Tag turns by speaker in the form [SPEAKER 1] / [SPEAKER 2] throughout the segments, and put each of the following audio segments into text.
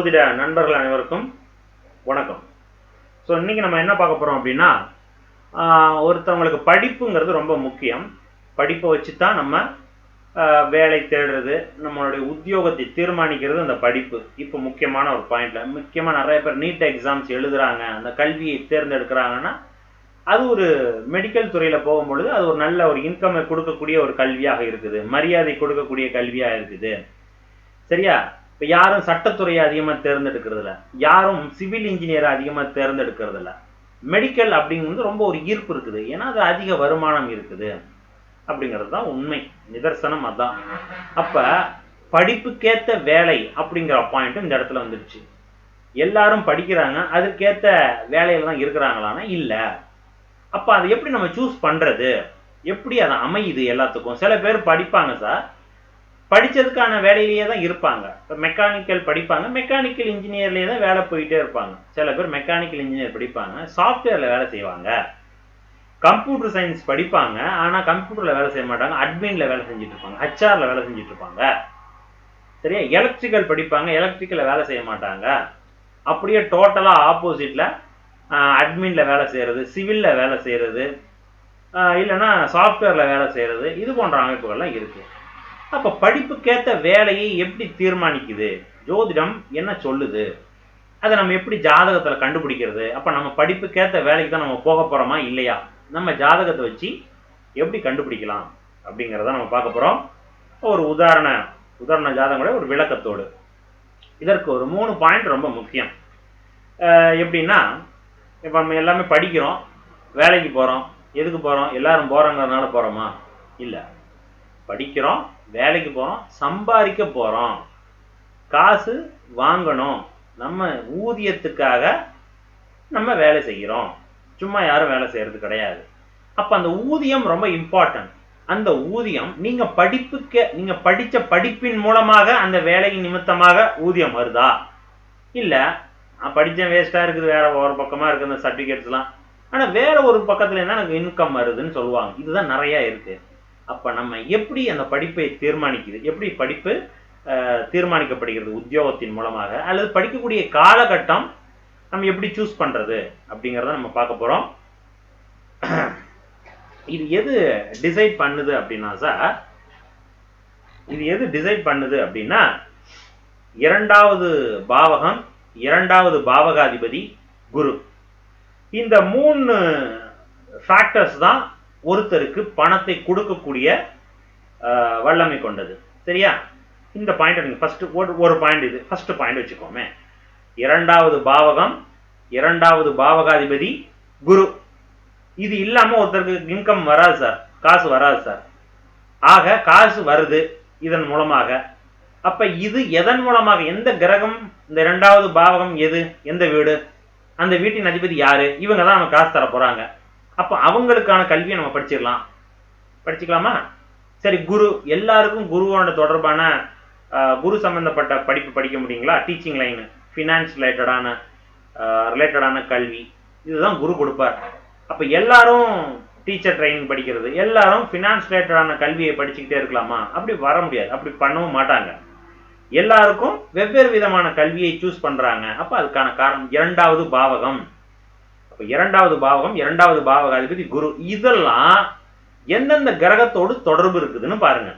[SPEAKER 1] ஜோதிட நண்பர்கள் அனைவருக்கும் வணக்கம். ஸோ இன்னைக்கு நம்ம என்ன பார்க்க போகிறோம் அப்படின்னா ஒருத்தவங்களுக்கு படிப்புங்கிறது ரொம்ப முக்கியம். படிப்பை வச்சு தான் நம்ம வேலை தேடுறது நம்மளுடைய உத்தியோகத்தை தீர்மானிக்கிறது அந்த படிப்பு. இப்போ முக்கியமான ஒரு பாயிண்ட்ல முக்கியமாக நிறைய பேர் நீட் எக்ஸாம்ஸ் எழுதுறாங்க அந்த கல்வியை தேர்ந்தெடுக்கிறாங்கன்னா அது ஒரு மெடிக்கல் துறையில் போகும்பொழுது அது ஒரு நல்ல ஒரு இன்கம்மை கொடுக்கக்கூடிய ஒரு கல்வியாக இருக்குது மரியாதை கொடுக்கக்கூடிய கல்வியாக இருக்குது. சரியா? இப்போ யாரும் சட்டத்துறையை அதிகமாக தேர்ந்தெடுக்கிறது இல்ல யாரும் சிவில் இன்ஜினியரை அதிகமாக தேர்ந்தெடுக்கிறது இல்ல மெடிக்கல் அப்படிங்கிறது ரொம்ப ஒரு ஈர்ப்பு இருக்குது. ஏன்னா அது அதிக வருமானம் இருக்குது. அப்படிங்கிறது தான் உண்மை. நிதர்சனம் அதான். அப்ப படிப்புக்கேத்த வேலை அப்படிங்கிற பாயிண்ட்டும் இந்த இடத்துல வந்துடுச்சு. எல்லாரும் படிக்கிறாங்க. அதுக்கேத்த வேலையில தான் இருக்கிறாங்களான்னா இல்ல. அப்ப அதை எப்படி நம்ம சூஸ் பண்றது? எப்படி அது அமையுது எல்லாத்துக்கும்? சில பேர் படிப்பாங்க சார். படிச்சதுக்கான வேலையிலேயே தான் இருப்பாங்க. இப்போ மெக்கானிக்கல் படிப்பாங்க. மெக்கானிக்கல் இன்ஜினியர்லேயே தான் வேலை போயிட்டே இருப்பாங்க. சில பேர் மெக்கானிக்கல் இன்ஜினியர் படிப்பாங்க. சாஃப்ட்வேரில் வேலை செய்வாங்க. கம்ப்யூட்டர் சயின்ஸ் படிப்பாங்க. ஆனால் கம்ப்யூட்டரில் வேலை செய்ய மாட்டாங்க. அட்மினில் வேலை செஞ்சுட்டு இருப்பாங்க. ஹச்ஆரில் வேலை செஞ்சுட்டு இருப்பாங்க. சரியா? எலக்ட்ரிக்கல் படிப்பாங்க. எலக்ட்ரிக்கலில் வேலை செய்ய மாட்டாங்க. அப்படியே டோட்டலாக ஆப்போசிட்டில் அட்மினில் வேலை செய்கிறது சிவிலில் வேலை செய்கிறது இல்லைன்னா சாஃப்ட்வேரில் வேலை செய்கிறது இது போன்ற அமைப்புகள்லாம் இருக்குது அப்போ படிப்புக்கேற்ற வேலையை எப்படி தீர்மானிக்குது? ஜோதிடம் என்ன சொல்லுது? அதை நம்ம எப்படி ஜாதகத்தில் கண்டுபிடிக்கிறது? அப்போ நம்ம படிப்புக்கேற்ற வேலைக்கு தான் நம்ம போக போகிறோமா இல்லையா? நம்ம ஜாதகத்தை வச்சு எப்படி கண்டுபிடிக்கலாம்? அப்படிங்கிறத நம்ம பார்க்க போகிறோம் ஒரு உதாரண உதாரண ஜாதகங்களோட ஒரு விளக்கத்தோடு. இதற்கு ஒரு மூணு பாயிண்ட் ரொம்ப முக்கியம். எப்படின்னா இப்போ நம்ம எல்லாமே படிக்கிறோம். வேலைக்கு போகிறோம் எதுக்கு போகிறோம் எல்லாரும் போகிறோங்கிறதுனால போகிறோமா இல்லை. படிக்கிறோம் வேலைக்கு போகிறோம் சம்பாதிக்க போகிறோம் காசு வாங்கணும். நம்ம ஊதியத்துக்காக நம்ம வேலை செய்கிறோம். சும்மா யாரும் வேலை செய்கிறது கிடையாது. அப்போ அந்த ஊதியம் ரொம்ப இம்பார்ட்டன்ட் அந்த ஊதியம் நீங்கள் படிப்புக்க நீங்கள் படித்த படிப்பின் மூலமாக அந்த வேலையின் நிமித்தமாக ஊதியம் வருதா? இல்லை படித்தேன் வேஸ்ட்டாக இருக்குது வேற ஒரு பக்கமாக இருக்குது அந்த சர்டிஃபிகேட்ஸ்லாம் ஆனால் வேற ஒரு பக்கத்தில் என்ன எனக்கு இன்கம் வருதுன்னு சொல்லுவாங்க. இதுதான் நிறையா இருக்குது அப்போ நம்ம எப்படி அந்த படிப்பை தீர்மானிக்குது? எப்படி படிப்பு தீர்மானிக்கப்படுகிறது உத்தியோகத்தின் மூலமாக? அல்லது படிக்கக்கூடிய காலகட்டம் நம்ம எப்படி சூஸ் பண்ணுறது அப்படிங்கிறத நம்ம பார்க்க போகிறோம் இது எது டிசைட் பண்ணுது அப்படின்னா சார் இது எது டிசைட் பண்ணுது அப்படின்னா இரண்டாவது பாவகம் இரண்டாவது பாவகாதிபதி குரு. இந்த மூணு ஃபேக்டர்ஸ் தான் ஒருத்தருக்கு பணத்தை கொடுக்கக்கூடிய வல்லமை கொண்டது. சரியா? இந்த பாயிண்ட் நீங்க ஃபர்ஸ்ட் ஒரு பாயிண்ட் இது. ஃபர்ஸ்ட் பாயிண்ட் வச்சுக்கோமே. இரண்டாவது பாவகம் இரண்டாவது பாவகாதிபதி குரு. இது இல்லாம ஒருத்தருக்கு இன்கம் வராது சார் காசு வராது சார் ஆக காசு வருது இதன் மூலமாக. அப்ப இது எதன் மூலமாக? எந்த கிரகம்? இந்த இரண்டாவது பாவகம் எது? எந்த வீடு? அந்த வீட்டின் அதிபதி யாரு? இவங்க தான் நம்ம காசு தர போறாங்க அப்ப அவங்களுக்கான கல்வியை நம்ம படிச்சிடலாம். படிச்சுக்கலாமா? சரி குரு எல்லாருக்கும் குருவோட தொடர்பான குரு சம்பந்தப்பட்ட படிப்பு படிக்க முடியுங்களா? டீச்சிங் லைன் ஃபினான்ஸ் ரிலேட்டடான ரிலேட்டடான கல்வி. இதுதான் குரு கொடுப்பார். அப்ப எல்லாரும் டீச்சர் ட்ரைனிங் படிக்கிறது எல்லாரும் ஃபினான்ஸ் ரிலேட்டடான கல்வியை படிச்சுக்கிட்டே இருக்கலாமா? அப்படி வர முடியாது. அப்படி பண்ணவும் மாட்டாங்க. எல்லாருக்கும் வெவ்வேறு விதமான கல்வியை சூஸ் பண்றாங்க. அப்ப அதுக்கான காரணம் இரண்டாவது பாவகம். இப்போ இரண்டாவது பாவகம் இரண்டாவது பாவக அதிபதி குரு. இதெல்லாம் எந்தெந்த கிரகத்தோடு தொடர்பு இருக்குதுன்னு பாருங்க.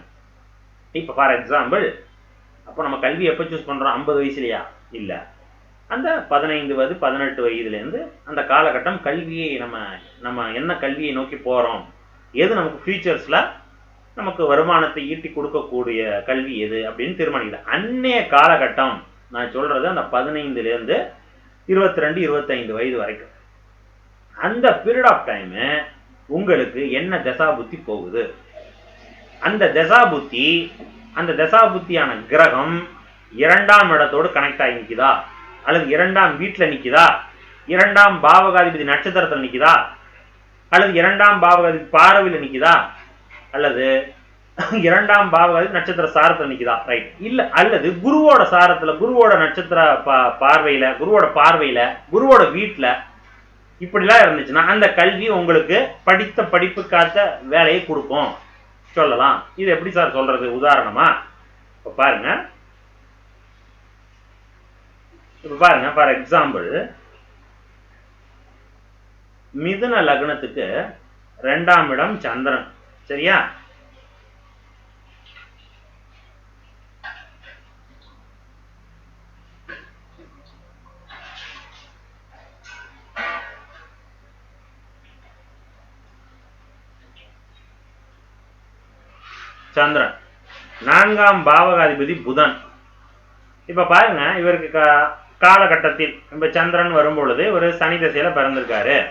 [SPEAKER 1] இப்போ ஃபார் எக்ஸாம்பிள் அப்போ நம்ம கல்வி எப்போ சூஸ் பண்ணுறோம் ஐம்பது வயசுலையா? இல்லை. அந்த பதினைந்து வயது பதினெட்டு வயதுலேருந்து அந்த காலகட்டம் கல்வியை நம்ம நம்ம என்ன கல்வியை நோக்கி போகிறோம் எது நமக்கு ஃபியூச்சர்ஸில் நமக்கு வருமானத்தை ஈட்டி கொடுக்கக்கூடிய கல்வி எது அப்படின்னு தீர்மானிக்குது அன்னைய காலகட்டம் நான் சொல்கிறது அந்த பதினைந்துலேருந்து இருபத்தி ரெண்டு இருபத்தைந்து வயது வரைக்கும். அந்த பீரியட் ஆஃப் டைம் உங்களுக்கு என்ன தசா புத்தி போகுது? அந்த தசா புத்தி அந்த தசா புத்தியான கிரகம் இரண்டாம் இடத்தோடு கனெக்ட் ஆகி நிற்குதா அல்லது இரண்டாம் வீட்டில் நிக்குதா? இரண்டாம் பாவகாதிபதி நட்சத்திரத்தில் நிற்குதா அல்லது இரண்டாம் பாவகாதிபதி பார்வையில் நிக்குதா? அல்லது இரண்டாம் பாவகாதிபதி நட்சத்திர சாரத்தில் நிற்குதா ரைட் இல்ல அல்லது குருவோட சாரத்துல குருவோட நட்சத்திர பா- பார்வையில குருவோட பார்வையில குருவோட வீட்டில் இப்படிலாம் இருந்துச்சுன்னா அந்த கல்வி உங்களுக்கு படித்த படிப்புக்காத்த வேலையை கொடுக்கும். சொல்லலாம். இது எப்படி சார் சொல்றது? உதாரணமா இப்ப பாருங்க. இப்ப பாருங்க ஃபார் எக்ஸாம்பிள் மிதுன லக்னத்துக்கு ரெண்டாம் இடம் சந்திரன். சரியா? சந்திரன். நான்காம் பாவகாதிபதி புதன். இப்ப பாருங்க இவருக்கு கா- காலகட்டத்தில் இப்ப சந்திரன் வரும்பொழுது ஒரு சனி திசையில பிறந்திருக்காரு.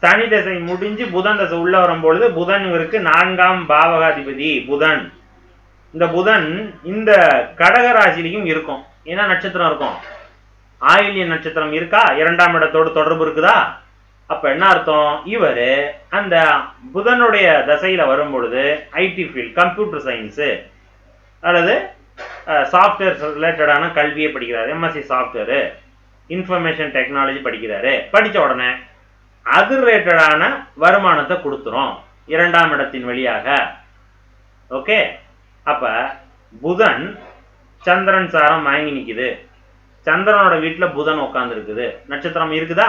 [SPEAKER 1] சனி திசை முடிஞ்சு புதன் தசை உள்ள வரும்பொழுது புதன் இவருக்கு நான்காம் பாவகாதிபதி புதன். இந்த புதன் இந்த கடகராசிலையும் இருக்கும். என்ன நட்சத்திரம் இருக்கும்? ஆயில்ய நட்சத்திரம் இருக்கா? இரண்டாம் இடத்தோடு தொடர்பு இருக்குதா? அப்ப என்ன அர்த்தம்? இவரு அந்த புதனுடைய தசையில வரும் பொழுது ஐடி ஃபீல்ட் கம்ப்யூட்டர் சயின்ஸ் அல்லது சாஃப்ட்வேர் ரிலேட்டடான கல்வியை படிக்கிறாரு. எம்எஸ்சி சாஃப்ட்வேர் இன்ஃபர்மேஷன் டெக்னாலஜி படிக்கிறாரு. படிச்ச உடனே அது ரிலேட்டடான வருமானத்தை கொடுத்துரும். இரண்டாம் இடத்தின் வழியாக. ஓகே அப்ப புதன் சந்திரன் சாரம் வாங்கி நிக்குது. சந்திரனோட வீட்டுல புதன் உட்கார்ந்து இருக்குது நட்சத்திரம் இருக்குதா?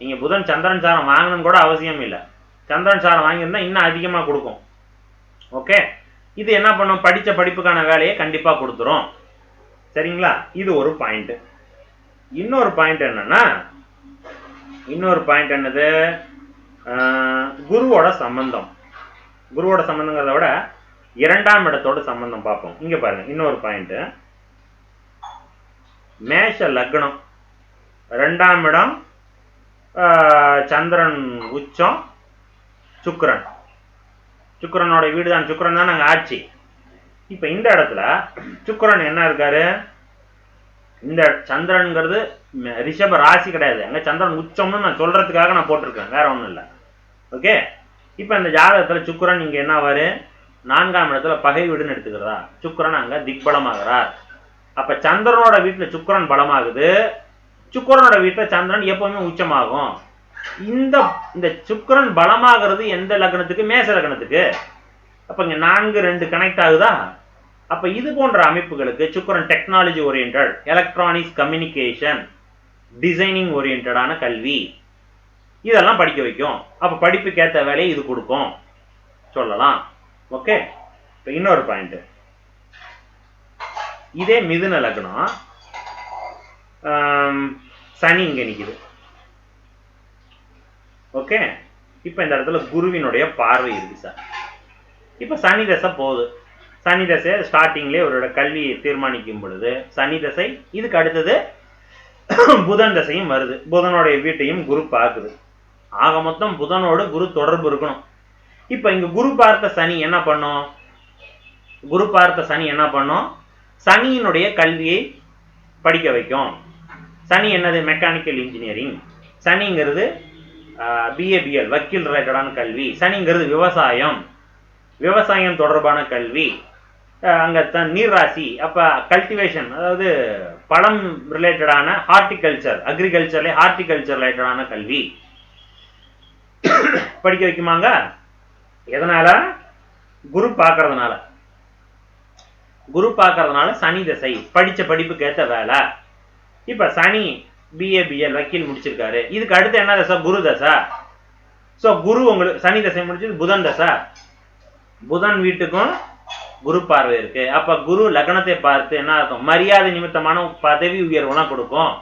[SPEAKER 1] நீங்க புதன் சந்திரன் சாரம் வாங்கணும்னு கூட அவசியம் இல்லை. சந்திரன் சாரம் வாங்கியிருந்தா இன்னும் அதிகமா கொடுக்கும். ஓகே? இது என்ன பண்ணும்? படிச்ச படிப்புக்கான வேலையை கண்டிப்பா கொடுத்துரும். சரிங்களா? இது ஒரு பாயிண்ட் இன்னொரு பாயிண்ட் என்னன்னா இன்னொரு பாயிண்ட் என்னது? ஆஹ், குருவோட சம்பந்தம். குருவோட சம்பந்தங்கிறத விட இரண்டாம் இடத்தோட சம்பந்தம் பார்ப்போம். இங்கே பாருங்க இன்னொரு பாயிண்ட் மேஷ லக்னம். ரெண்டாம் இடம் சந்திரன் உச்சம் சுக்கரன். சுக்கரனோட வீடு தான் சுக்கரன் தான் நாங்க ஆட்சி. இப்ப இந்த இடத்துல சுக்கரன் என்ன இருக்காரு? இந்த சந்திரன்ங்கிறது ரிஷப ராசி கிடையாது. அங்க சந்திரன் உச்சம்னு நான் சொல்றதுக்காக நான் போட்டிருக்கேன். வேற ஒண்ணும் இல்ல. ஓகே? இப்ப இந்த ஜாதகத்தில் சுக்கரன் இங்க என்ன ஆவார்? நான்காம் இடத்துல பகை வீடுன்னு எடுத்துக்கிறதா? சுக்கரன் அங்க திக்பலமாகிறார். அப்ப சந்திரனோட வீட்டுல சுக்கரன் பலமாகுது. சுக்கரனோட வீட்டில் சந்திரன் எப்பவுமே உச்சமாகும். இந்த இந்த சுக்கரன் பலமாகிறது எந்த லக்னத்துக்கு? மேச லக்னத்துக்கு. அப்ப இங்க நான்கு ரெண்டு கனெக்ட் ஆகுதா? அப்ப இது போன்ற அமைப்புகளுக்கு சுக்கிரன் technology orient electronics communication designing ஓரியன்டான கல்வி. இதெல்லாம் படிக்க வைக்கும். அப்ப படிப்புக்கு ஏத்த வேலையை இது கொடுக்கும். சொல்லலாம். ஓகே இன்னொரு பாயிண்ட் இதே மிதுன லக்னம். சனி இங்கே நிற்குது ஓகே இப்போ இந்த இடத்துல குருவினுடைய பார்வை இருக்கு சார் இப்போ சனி தசை போகுது. சனி தசை ஸ்டார்டிங்லேயே அவரோட கல்வி தீர்மானிக்கும் பொழுது சனி தசை இதுக்கு அடுத்தது புதன் தசையும் வருது. புதனுடைய வீட்டையும் குரு பார்க்குது. ஆக மொத்தம் புதனோட குரு தொடர்பு இருக்கணும். இப்போ இங்க குரு பார்த்த சனி என்ன பண்ணும்? குரு பார்த்த சனி என்ன பண்ணும்? சனியினுடைய கல்வியை படிக்க வைக்கும். சனி என்னது? மெக்கானிக்கல் இன்ஜினியரிங் சனிங்கிறது பிஏபிஎல் வக்கீல் ரிலேட்டடான கல்வி. சனிங்கிறது விவசாயம். விவசாயம் தொடர்பான கல்வி. அங்கே அங்க த- நீர்ராசி அப்ப கல்டிவேஷன் அதாவது பழம் ரிலேட்டடான ஹார்டிகல்ச்சர் அக்ரிகல்ச்சர்ல ஹார்டிகல்ச்சர் ரிலேட்டடான கல்வி. படிக்க வைக்குமாங்க? எதனால? குரு பார்க்கறதுனால. குரு பார்க்கறதுனால சனி திசை படிச்ச படிப்புக்கு ஏற்ற வேலை. இப்ப சனி பிஏ பிஎல் வக்கீல் முடிச்சிருக்காரு. இதுக்கு அடுத்து என்ன தசா? குரு தசா. சோ குரு உங்களுக்கு சனி தசை முடிச்சது புதன் தசை. புதன் வீட்டுக்கும் குரு பார்வை இருக்கு. அப்ப குரு லக்னத்தை பார்த்து என்ன அர்த்தம்? மரியாதை நிமித்தமான பதவி உயர்வுலாம் கொடுக்கும்.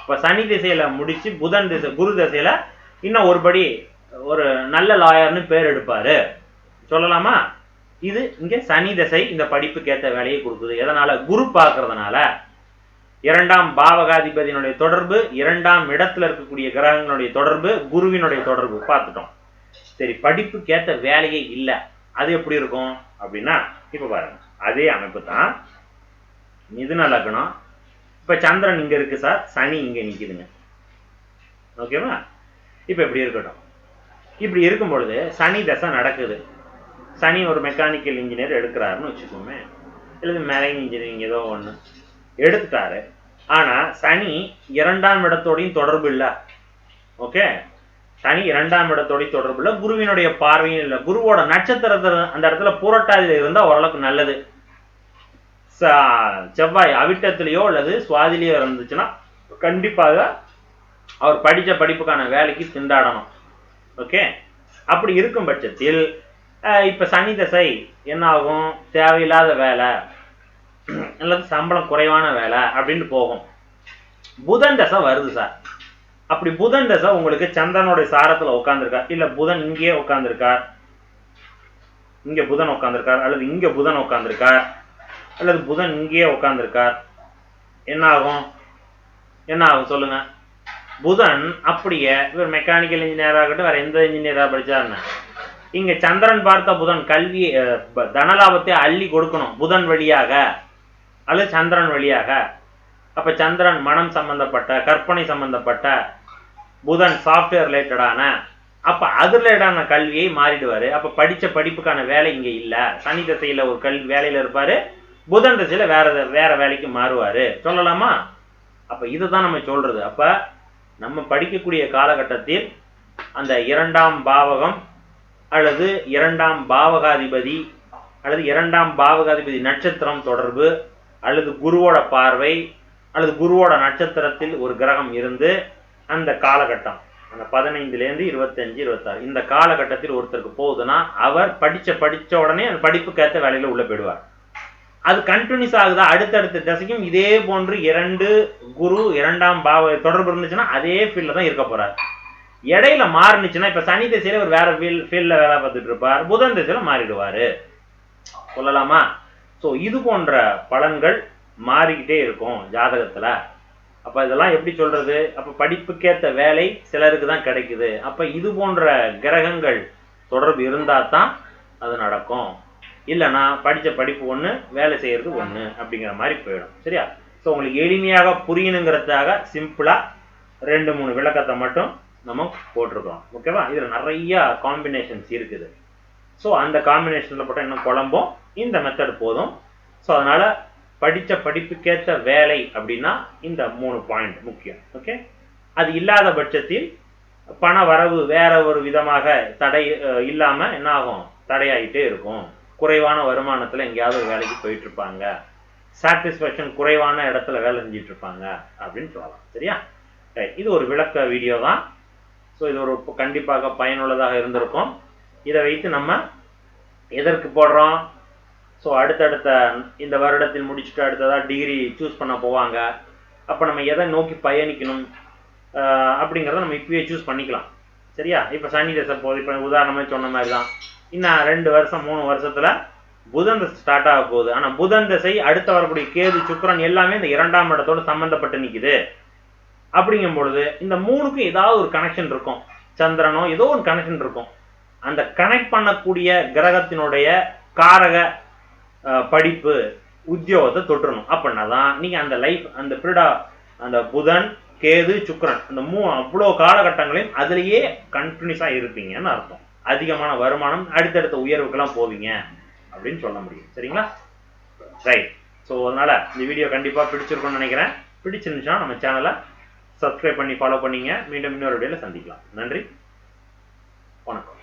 [SPEAKER 1] இப்ப சனி திசையில முடிச்சு புதன் திசை குரு திசையில இன்னும் ஒருபடி ஒரு நல்ல லாயர்னு பேர் எடுப்பாரு. சொல்லலாமா? இது இங்க சனி திசை இந்த படிப்புக்கு ஏற்ற வேலையை கொடுக்குது. எதனால? குரு பார்க்கறதுனால. இரண்டாம் பாவகாதிபதியினுடைய தொடர்பு இரண்டாம் இடத்துல இருக்கக்கூடிய கிரகங்களுடைய தொடர்பு குருவினுடைய தொடர்பு பார்த்துட்டோம். சரி படிப்புக்கேத்த வேலையே இல்ல. அது எப்படி இருக்கும்? அப்படின்னா இப்ப பாருங்க. அதே அமைப்பு தான். மிதுன லக்னம். இப்ப சந்திரன் இங்க இருக்கு சார். சனி இங்க நிக்குதுங்க. ஓகேவா இப்ப இப்படி இருக்கட்டும்? இப்படி இருக்கும் பொழுது சனி தசை நடக்குது. சனி ஒரு மெக்கானிக்கல் இன்ஜினியர் எடுக்கிறாருன்னு வச்சுக்கோமே. இல்லை மெரைன் இன்ஜினியரிங் ஏதோ ஒன்று எடுத்துட்டாரு. ஆனா சனி இரண்டாம் இடத்தோடையும் தொடர்பு இல்ல. ஓகே? சனி இரண்டாம் இடத்தோடையும் தொடர்பு இல்ல. குருவினுடைய பார்வையும் இல்ல. குருவோட நட்சத்திரத்துல அந்த இடத்துல புரட்டாதியில இருந்தா ஓரளவுக்கு நல்லது. ச- செவ்வாய் அவிட்டத்திலேயோ அல்லது சுவாதிலேயோ இருந்துச்சுன்னா கண்டிப்பாக அவர் படித்த படிப்புக்கான வேலைக்கு திண்டாடணும். ஓகே? அப்படி இருக்கும் பட்சத்தில் இப்போ சனி தசை என்ன ஆகும்? தேவையில்லாத வேலை. அல்லது சம்பளம் குறைவான வேலை அப்படின்னு போகும். புதன் தசை வருது சார். அப்படி புதன் தசை உங்களுக்கு சந்திரனுடைய சாரத்துல உட்காந்துருக்கார் இல்ல புதன் இங்கேயே உட்காந்துருக்கார் இங்க புதன் உட்காந்துருக்கார் அல்லது இங்க புதன் உட்காந்துருக்கார் அல்லது புதன் இங்கேயே உட்காந்துருக்கார் என்ன ஆகும்? என்ன ஆகும் சொல்லுங்க. புதன் அப்படியே இவர் மெக்கானிக்கல் இன்ஜினியராகட்டும் வேற எந்த இன்ஜினியராக படிச்சாருன்னு இங்க சந்திரன் பார்த்த புதன் கல்வி தனலாபத்தை அள்ளி கொடுக்கணும் புதன் வழியாக. அல்லது சந்திரன் வழியாக. அப்போ சந்திரன் மனம் சம்பந்தப்பட்ட கற்பனை சம்பந்தப்பட்ட புதன் சாஃப்ட்வேர் ரிலேட்டடான அப்போ அது ரிலேட்டடான கல்வியை மாறிடுவார். அப்போ படித்த படிப்புக்கான வேலை இங்கே இல்லை. சனி திசையில் ஒரு கல்வி வேலையில் இருப்பார். புதன் திசையில் வேற வேற வேலைக்கு மாறுவார். சொல்லலாமா? அப்போ இதுதான் நம்ம சொல்கிறது அப்போ நம்ம படிக்கக்கூடிய காலகட்டத்தில் அந்த இரண்டாம் பாவகம் அல்லது இரண்டாம் பாவகாதிபதி அல்லது இரண்டாம் பாவகாதிபதி நட்சத்திரம் தொடர்பு அல்லது குருவோட பார்வை அல்லது குருவோட நட்சத்திரத்தில் ஒரு கிரகம் இருந்து அந்த காலகட்டம் அந்த பதினைந்துலேருந்து இருபத்தஞ்சு இருபத்தாறு இந்த காலகட்டத்தில் ஒருத்தருக்கு போகுதுன்னா அவர் படிச்ச படிச்ச உடனே அந்த படிப்புக்கேற்ற வேலையில உள்ள போயிடுவார். அது கண்டினியூஸ் ஆகுதா? அடுத்தடுத்த திசைக்கும் இதே போன்று இரண்டு குரு இரண்டாம் பாவ தொடர்பு இருந்துச்சுன்னா அதே ஃபீல்டில் தான் இருக்க போகிறார் இடையில மாறுனுச்சுன்னா இப்ப சனி திசையில ஒரு வேற ஃபீல் ஃபீல்டில் வேலை பார்த்துட்டு இருப்பார். புதன் திசையில் மாறிடுவார். சொல்லலாமா? சோ இது போன்ற பலன்கள் மாறிக்கிட்டே இருக்கும் ஜாதகத்துல. அப்போ இதெல்லாம் எப்படி சொல்றது? அப்ப படிப்புக்கேத்த வேலை சிலருக்கு தான் கிடைக்குது. அப்போ இது போன்ற கிரகங்கள் தொடர்பு இருந்தா தான் அது நடக்கும். இல்லைன்னா படிச்ச படிப்பு ஒண்ணு வேலை செய்யறது ஒன்று அப்படிங்கிற மாதிரி போயிடும். சரியா? ஸோ உங்களுக்கு எளிமையாக புரியணுங்கிறதுக்காக சிம்பிளா ரெண்டு மூணு விளக்கத்தை மட்டும் நம்ம போட்டிருக்கோம் ஓகேவா இதுல நிறைய காம்பினேஷன்ஸ் இருக்குது. ஸோ அந்த காம்பினேஷன்ல போட்டால் இன்னும் குழம்பும் இந்த மெத்தட் போதும். ஸோ அதனால படிச்ச படிப்புக்கேற்ற வேலை அப்படின்னா இந்த மூணு பாயிண்ட் முக்கியம். ஓகே அது இல்லாத பட்சத்தில் பண வரவு வேற ஒரு விதமாக தடை இல்லாமல் இல்லாம என்ன ஆகும் தடையாயிட்டே இருக்கும். குறைவான வருமானத்தில் எங்கேயாவது ஒரு வேலைக்கு போயிட்டு இருப்பாங்க சாட்டிஸ்ஃபேக்ஷன் குறைவான இடத்துல வேலை செஞ்சுட்டு இருப்பாங்க அப்படின்னு சொல்லலாம். சரியா? இது ஒரு விளக்க வீடியோ தான். ஸோ இது ஒரு கண்டிப்பாக பயனுள்ளதாக இருந்திருக்கும். இதை வைத்து நம்ம எதற்கு போடுறோம்? ஸோ அடுத்தடுத்த இந்த வருடத்தில் முடிச்சுட்டு அடுத்ததாக டிகிரி சூஸ் பண்ண போவாங்க. அப்போ நம்ம எதை நோக்கி பயணிக்கணும்? அப்படிங்கிறத நம்ம இப்பயே சூஸ் பண்ணிக்கலாம். சரியா? இப்போ சனி தசை போகுது. இப்போ உதாரணமாக சொன்ன மாதிரி தான் இன்னும் ரெண்டு வருஷம் மூணு வருஷத்துல புதன் தசை ஸ்டார்ட் ஆக போகுது. ஆனால் புதன் தசை அடுத்த வரக்கூடிய கேது சுக்கரன் எல்லாமே இந்த இரண்டாம் இடத்தோட சம்மந்தப்பட்டு நிற்கிது அப்படிங்கும் பொழுது இந்த மூணுக்கும் ஏதாவது ஒரு கனெக்ஷன் இருக்கும். சந்திரனோ ஏதோ ஒரு கனெக்ஷன் இருக்கும். அந்த கனெக்ட் பண்ணக்கூடிய கிரகத்தினுடைய காரக படிப்பு உத்தியோகத்தை தொட்டுறணும் அப்படின்னா தான் நீங்கள் அந்த லைஃப் அந்த பீரியடா அந்த புதன் கேது சுக்கரன் அந்த மூ அவ்வளோ காலகட்டங்களையும் அதுலேயே கண்டினியூஸாக இருப்பீங்கன்னு அர்த்தம். அதிகமான வருமானம் அடுத்தடுத்த உயர்வுக்கெல்லாம் போவீங்க அப்படின்னு சொல்ல முடியும். சரிங்களா? ரைட் ஸோ அதனால் இந்த வீடியோ கண்டிப்பாக பிடிச்சிருக்கும்னு நினைக்கிறேன். பிடிச்சிருந்துச்சுன்னா நம்ம சேனலை சப்ஸ்கிரைப் பண்ணி ஃபாலோ பண்ணிங்க. மீண்டும் இன்னொரு வீடியோவில் சந்திக்கலாம். நன்றி. வணக்கம்.